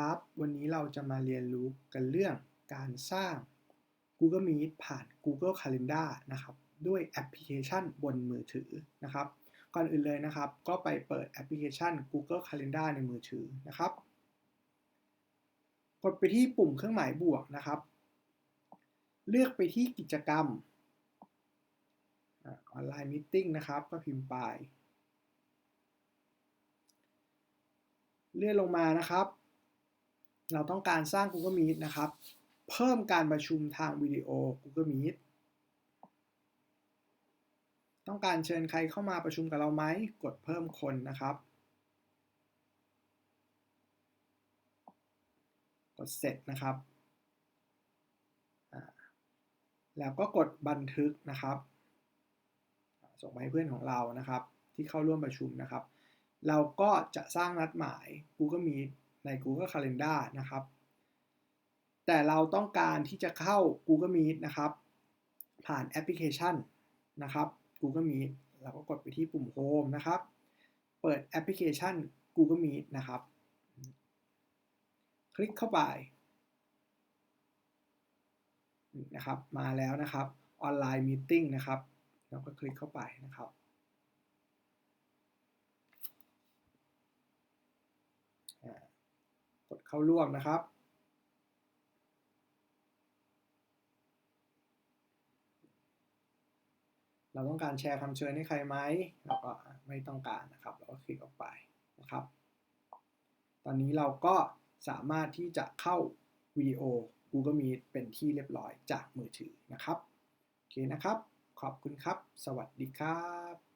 ครับวันนี้เราจะมาเรียนรู้กันเรื่องการสร้าง Google Meet ผ่าน Google Calendar นะครับด้วยแอปพลิเคชันบนมือถือนะครับก่อนอื่นเลยนะครับ ก็ไปเปิดแอปพลิเคชัน Google Calendar ในมือถือนะครับ กดไปที่ปุ่มเครื่องหมายบวกนะครับ เลือกไปที่กิจกรรมออนไลน์มิ팅นะครับ ก็พิมพ์ไป เลื่อนลงมานะครับ เราต้องการสร้าง Google Meet นะครับ เพิ่มการประชุมทางวิดีโอ Google Meet ต้องการเชิญใครเข้ามาประชุมกับเราไหม กดเพิ่มคนนะครับ กดเสร็จนะครับ แล้วก็กดบันทึกนะครับ ส่งไปให้เพื่อนของเรานะครับ ที่เข้าร่วมประชุมนะครับ เราก็จะสร้างนัดหมาย Google Meet ใน Google Calendar นะครับ แต่เราต้องการที่จะเข้า Google Meet นะครับ ผ่านแอปพลิเคชันนะครับ Google Meet เราก็กดไปที่ปุ่ม Home นะครับ เปิดแอปพลิเคชัน Google Meet นะครับ คลิกเข้าไปนะครับ มาแล้วนะครับออนไลน์มีติ้งนะครับ เราก็คลิกเข้าไปนะครับ กด เข้าร่วมนะครับ เราต้องการแชร์คำเชิญให้ใครไหมเราก็ไม่ต้องการนะครับ เราก็คลิกออกไปนะครับ ตอนนี้เราก็สามารถที่จะเข้าวิดีโอ Google Meet เป็นที่เรียบร้อยจากมือถือนะครับ โอเคนะครับ ขอบคุณครับ สวัสดีครับ